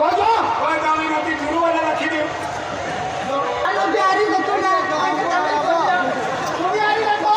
কয়টা কয়টা আমি রাতে দুর্বেলা রাখি দেব তুমি আরি দেখো তুমি আরি দেখো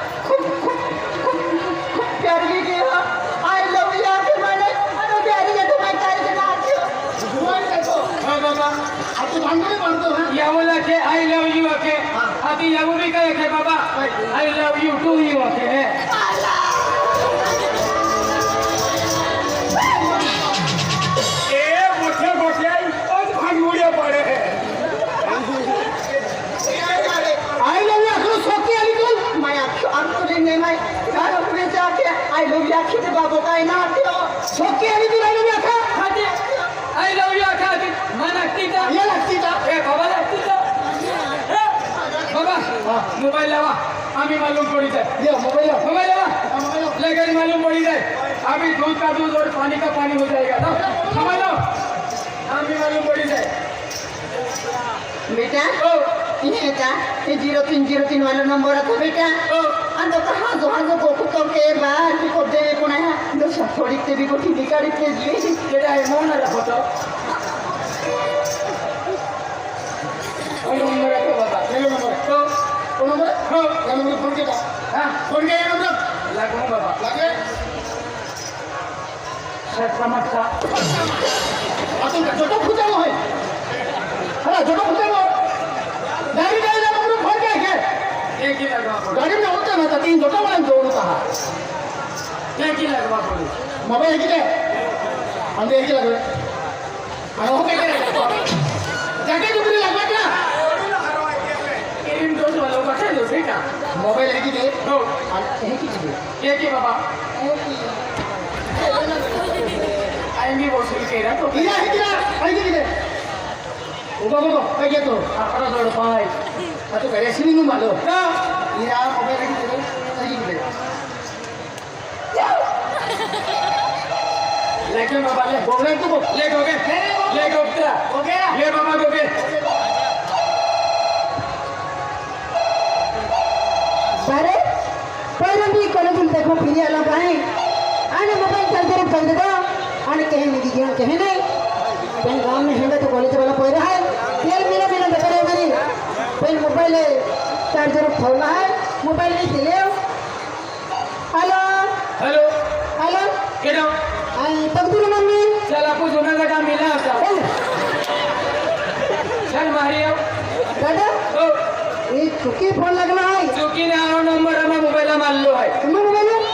हिंदू ही होते हैं ಮನ ಆಗ್ತಿದ್ದ ಏನಾಗ್ತಿದ್ದ ಏ ಬಾಬಾ ಆಗ್ತಿದ್ದ बाबा मोबाइल लावा हमें मालूम पड़ी जाए मोबाइल मोबाइल लावा लेकर मालूम पड़ी जाए अभी दूध का दूध और पानी का पानी हो जाएगा ना समझ लो हमें मालूम पड़ी जाए बेटा बेटा ये जीरो तीन जीरो तीन वाला नंबर आता बेटा अंदर कहाँ जो हाँ जो गोकु तो के बाहर भी को दे कोना है दो सब थोड़ी ते भी को ठीक निकाली ते जी बेटा है मोना रखो तो फोन के हां फोन के यार लागो बाबा लागे শেষ সমস্যা অত যত খুঁজানো হয় হ্যাঁ যত খুঁজানো গাড়ি গাড়ি যাব পুরো ফোন কে কে কে কি লাগবা গাড়ি মে হতে না তিন যত মানে দৌড় তাহা কে কি লাগবা মোবাইল কি রে আমি কি লাগবে আর হতে কে যাকে তুমি লাগবে ಇಲ್ಲ ಮೊಬೈಲ್ ಹೇಗಿದೆ ಹೇಗಿದೆ ಏಕೆ ಬಾಬಾ ಅಂಗಿ ಬೋಸ್ಲಿಕ್ಕೆ ಇಲ್ಲ ಹೇಗಿಲ್ಲ ಹೇಗಿದೆ ಹೋಗೋ ಹೋಗೋ ಹೇಗೆ ಅದು ಅಪ್ಪನ ನೋಡಪ್ಪಾಯ್ ಮತ್ತು ಗಣೇಶನಿಗೂ ಮಾಡು ಈಗ ಮೊಬೈಲ್ ಹೇಗಿದೆ ಹೇಗಿದೆ लेकिन बाबा ले बोल रहे तुम लेट हो गए लेट हो गया ले बाबा हो गया देखो फिरी अलग आए आने मोबाइल चलते रहे चलते दो आने कहे नहीं दीजिए कहे नहीं कहीं गांव में हेंगे तो कॉलेज वाला रहा है तेल मिले मिले बेकर हो गई पहले मोबाइल चार्जर खोलना है मोबाइल नहीं दिले हो हेलो हेलो हेलो केनो आई तकदीर मम्मी चल आपको जोना का काम मिला होता चल मारियो दादा ओ ये चुकी फोन लगना है चुकी ने आरो नंबर हमारा मोबाइल मार लो है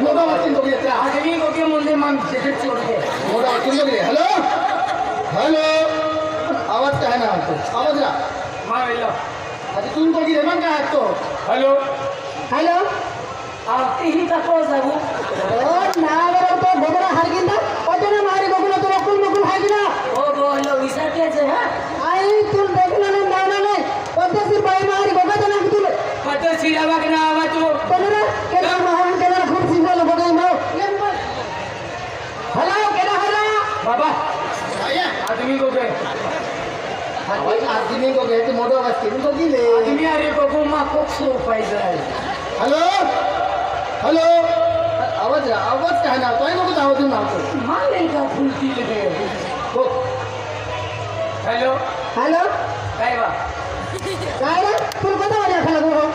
뭐가 맞힌 독이었다. 아들이 거기에 뭔데만 지들지 모르게. 뭐가 맞힌 독이래. 헬로? 헬로? 아왔다 하나 왔다. 아버지라. 마 일로. 아직 둔 독이래만 가 또. 헬로? 헬로? আপনি হিতা কোস যাবো ও না বড় তো বড়রা হারগিন না ওজনে মারি বগুলো তো বকুল বকুল হারগিনা ও বলো হিসাবে আছে হ্যাঁ আই তুই দেখলাম না না না ওদের সির বাই মারি না તું નહીં કહું તું મોટો અવાજ કીધું તો કી લે યાર એક માં કોક સ્લો પાઈ જાય હલો હલો અવાજ અવાજ કાન આવતો એનો બધો અવાજ ના આવતો માં નહીં કા ફૂલતી લે હેલો હેલો કાયવા કાયવા તું કદા વાળા ખાલા ગો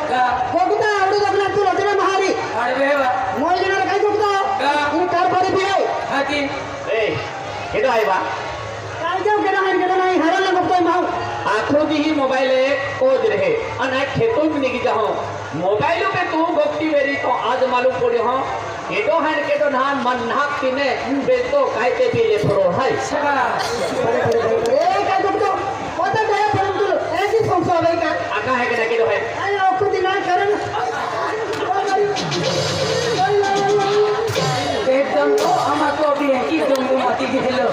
કોકતા આવડો જગના તું રચના મહારી અડવેવા મોય જણા કાઈ કોકતા તું કાર પડી પીએ હાથી એ કેડો આયવા કાઈ જાવ કેડો હાઈ કેડો નહીં હરાલા કોકતા માવ આખું દી મોબાઈલ એ કોજ રહે અને આ ખેતો નીકળી જાઓ મોબાઈલ પે તું ગોપટી વેરી તો આજ માલુમ પડ્યો હો કેડો હે કેડો ના મન ના પીને બે તો કાયતે પી લે થોડો હાય એ કા તો પોતે દે પરમ તું એસી ફોસો હવે કા આકા હે કે કેડો હે અરે ઓકો દિના કરન एकदम तो हम तो अभी है कि जम्मू माती के हेलो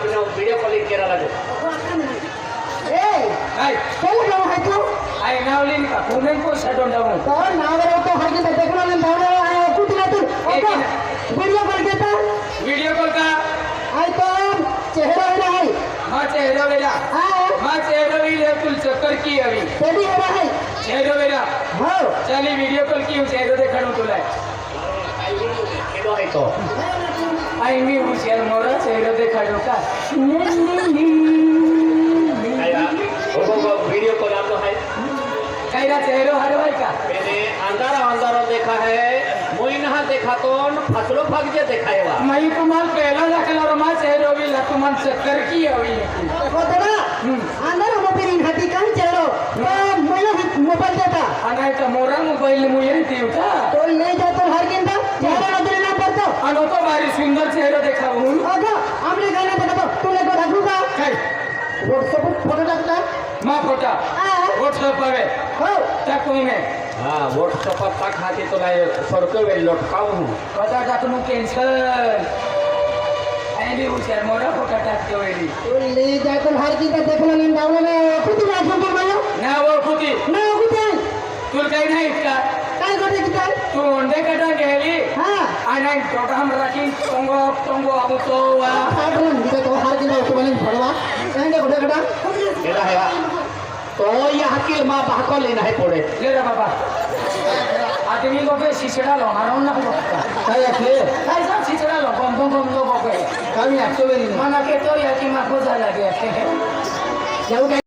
அப்படின்னு ஒரு வீடியோ காலிங் கேரளாது व्हिडिओ कॉल घेता व्हिडिओ कॉल का हो, आयतो चेहरा वेगळा आहे हा चेहरा वेगळा हा हो चली व्हिडिओ कॉल की चेहरा देखाणू तुला आहे हो. Ay, mi Michelle Mora, seguro de Caroca. Video call आप लोग है कैरा चेहरो हर भाई का मैंने अंधारा अंधारा देखा है मुई नहा देखा तो फसलो भाग जे देखा है मई कुमार पहला रखल और मां चेहरो भी लकुमान चक्कर की होई देखो तेरा अंदर हम फिर हटी कहां चेहरो मोबाइल देता अनाय तो मोरा मोबाइल मुई नहीं देता मानो तो भारी सुंदर चेहरा देखा हूँ आपने गाना देखा तो तुम एक बार व्हाट्सएप पर फोटो डालता माँ फोटो व्हाट्सएप पर है तक तुम्हें हाँ व्हाट्सएप पर तक खाती तो मैं सड़कों में लटका हूँ पता था तुम कैंसर मोरा ले जाकर हर चीज़ ना खुद ना वो खुद ना खुद कहीं नहीं इसका कहीं कोटे तू कटा गया নাই দোকান রাখি টঙ্গ টঙ্গ আবু তো এখন দিতে তো হার কিন্তু তোমালি পড়বা এনে গোটা গোটা এটা হেয়া তো ইয়া হাকিল মা বাহক লে নাই পড়ে লে রে মানে